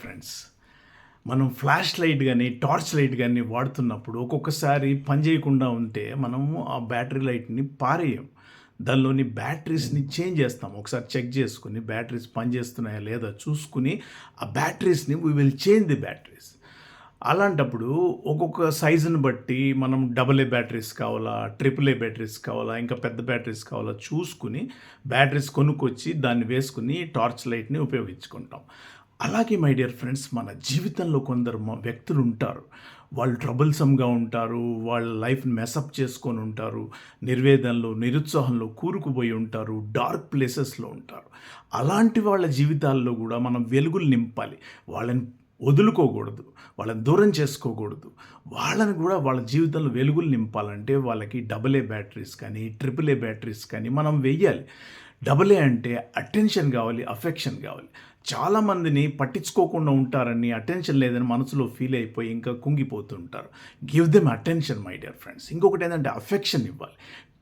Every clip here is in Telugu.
ఫ్రెండ్స్ మనం ఫ్లాష్ లైట్ కానీ టార్చ్ లైట్ కానీ వాడుతున్నప్పుడు ఒక్కొక్కసారి పని చేయకుండా ఉంటే మనము ఆ బ్యాటరీ లైట్ని పారేయం. దానిలోని బ్యాటరీస్ని చేంజ్ చేస్తాం. ఒకసారి చెక్ చేసుకుని బ్యాటరీస్ పనిచేస్తున్నాయా లేదా చూసుకుని ఆ బ్యాటరీస్ని we will change the batteries అలాంటప్పుడు ఒక్కొక్క సైజుని బట్టి మనం డబుల్ ఏ బ్యాటరీస్ కావాలా ట్రిపుల్ ఏ బ్యాటరీస్ కావాలా ఇంకా పెద్ద బ్యాటరీస్ కావాలా చూసుకుని బ్యాటరీస్ కొనుక్కొచ్చి దాన్ని వేసుకుని టార్చ్ లైట్ని ఉపయోగించుకుంటాం. అలాగే మై డియర్ ఫ్రెండ్స్ మన జీవితంలో కొందరు వ్యక్తులు ఉంటారు వాళ్ళు ట్రబుల్సమ్గా ఉంటారు వాళ్ళ లైఫ్ని మెసప్ చేసుకొని ఉంటారు నిర్వేదనలో నిరుత్సాహంలో కూరుకుపోయి ఉంటారు డార్క్ ప్లేసెస్లో ఉంటారు. అలాంటి వాళ్ళ జీవితాల్లో కూడా మనం వెలుగులు నింపాలి. వాళ్ళని వదులుకోకూడదు వాళ్ళని దూరం చేసుకోకూడదు. వాళ్ళని కూడా వాళ్ళ జీవితంలో వెలుగులు నింపాలంటే వాళ్ళకి డబుల్ ఏ బ్యాటరీస్ కానీ ట్రిపుల్ ఏ బ్యాటరీస్ కానీ మనం వెయ్యాలి. డబుల్ ఏ అంటే అటెన్షన్ కావాలి అఫెక్షన్ కావాలి. చాలామందిని పట్టించుకోకుండా ఉంటారని అటెన్షన్ లేదని మనసులో ఫీల్ అయిపోయి ఇంకా కుంగిపోతుంటారు. Give them attention my dear friends ఇంకొకటి ఏంటంటే అఫెక్షన్ ఇవ్వాలి.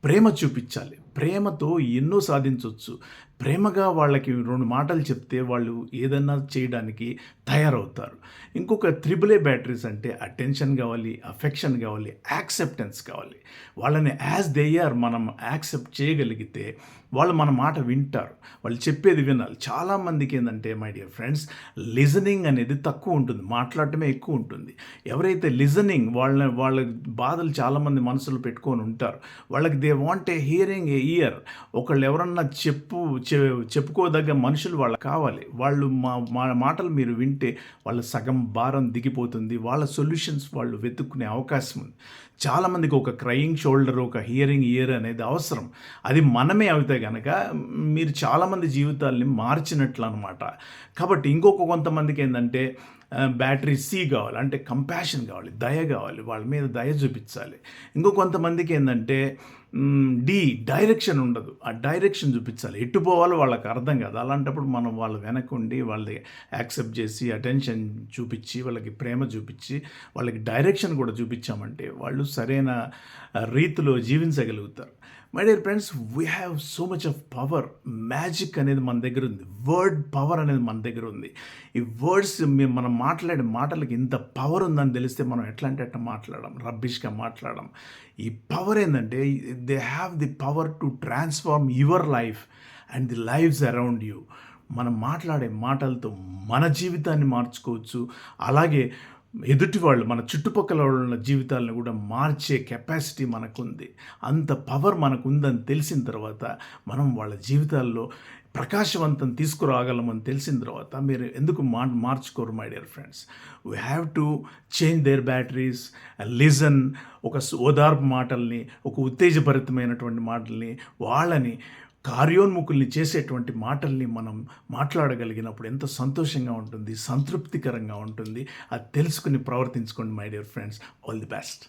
ప్రేమ చూపించాలి. ప్రేమతో ఎన్నో సాధించవచ్చు ప్రేమగా వాళ్ళకి రెండు మాటలు చెప్తే వాళ్ళు ఏదన్నా చేయడానికి తయారవుతారు. ఇంకొక త్రిబుల్ ఏ బ్యాటరీస్ అంటే అటెన్షన్ కావాలి అఫెక్షన్ కావాలి యాక్సెప్టెన్స్ కావాలి. వాళ్ళని యాజ్ దే ఆర్ మనం యాక్సెప్ట్ చేయగలిగితే వాళ్ళు మన మాట వింటారు. వాళ్ళు చెప్పేది వినాలి. చాలామందికి ఏంటంటే మై డియర్ ఫ్రెండ్స్ లిజనింగ్ అనేది తక్కువ ఉంటుంది. మాట్లాడటమే ఎక్కువ ఉంటుంది. ఎవరైతే లిజనింగ్ వాళ్ళ వాళ్ళ బాధలు చాలామంది మనసులో పెట్టుకొని ఉంటారు వాళ్ళకి they want a hearing a ear. ఒకళ్ళు ఎవరన్నా చెప్పు చె- చెప్పుకోదగ్గ మనుషులు వాళ్ళకి కావాలి. వాళ్ళు మా మా మాటలు మీరు వింటే వాళ్ళ సగం భారం దిగిపోతుంది. వాళ్ళ సొల్యూషన్స్ వాళ్ళు వెతుక్కునే అవకాశం ఉంది. చాలామందికి ఒక క్రయింగ్ షోల్డర్ ఒక హియరింగ్ ఇయర్ అనేది అవసరం. అది మనమే అవుతే కనుక మీరు చాలామంది జీవితాల్ని మార్చినట్లు అనమాట కాబట్టి ఇంకొక కొంతమందికి ఏంటంటే బ్యాటరీ సి కావాలి అంటే కంపాషన్ కావాలి దయ కావాలి వాళ్ళ మీద దయ చూపించాలి. ఇంకో కొంతమందికి ఏంటంటే డి డైరెక్షన్ ఉండదు. ఆ డైరెక్షన్ చూపించాలి. ఎటు పోవాలో వాళ్ళకి అర్థం కాదు. అలాంటప్పుడు మనం వాళ్ళ వెనకుండి వాళ్ళని యాక్సెప్ట్ చేసి అటెన్షన్ చూపించి వాళ్ళకి ప్రేమ చూపించి వాళ్ళకి డైరెక్షన్ కూడా చూపించామంటే వాళ్ళు సరైన రీతిలో జీవించగలుగుతారు. My dear friends we have so much of power magic అనేది మన దగ్గర ఉంది. వర్డ్ పవర్ అనేది మన దగ్గర ఉంది. ఈ వర్డ్స్ మేము మనం మాట్లాడే మాటలకి ఇంత పవర్ ఉందని తెలిస్తే మనం ఎట్లా అంటే అట్లా మాట్లాడడం రబ్బిష్గా మాట్లాడడం. ఈ పవర్ ఏంటంటే they have the power to transform your life and the lifes around you మనం మాట్లాడే మాటలతో మన జీవితాన్ని మార్చుకోవచ్చు. అలాగే ఎదుటి వాళ్ళు మన చుట్టుపక్కల వాళ్ళ జీవితాలను కూడా మార్చే కెపాసిటీ మనకుంది. అంత పవర్ మనకుందని తెలిసిన తర్వాత మనం వాళ్ళ జీవితాల్లో ప్రకాశవంతం తీసుకురాగలమని తెలిసిన తర్వాత మీరు ఎందుకు మా మార్చుకోరు my dear friends we have to change their batteries listen ఒక ఓదార్పు మాటల్ని ఒక ఉత్తేజభరితమైనటువంటి మాటల్ని వాళ్ళని కార్యోన్ముఖుల్ని చేసేటువంటి మాటల్ని మనం మాట్లాడగలిగినప్పుడు ఎంత సంతోషంగా ఉంటుంది సంతృప్తికరంగా ఉంటుంది. అది తెలుసుకుని ప్రవర్తించుకోండి my dear friends all the best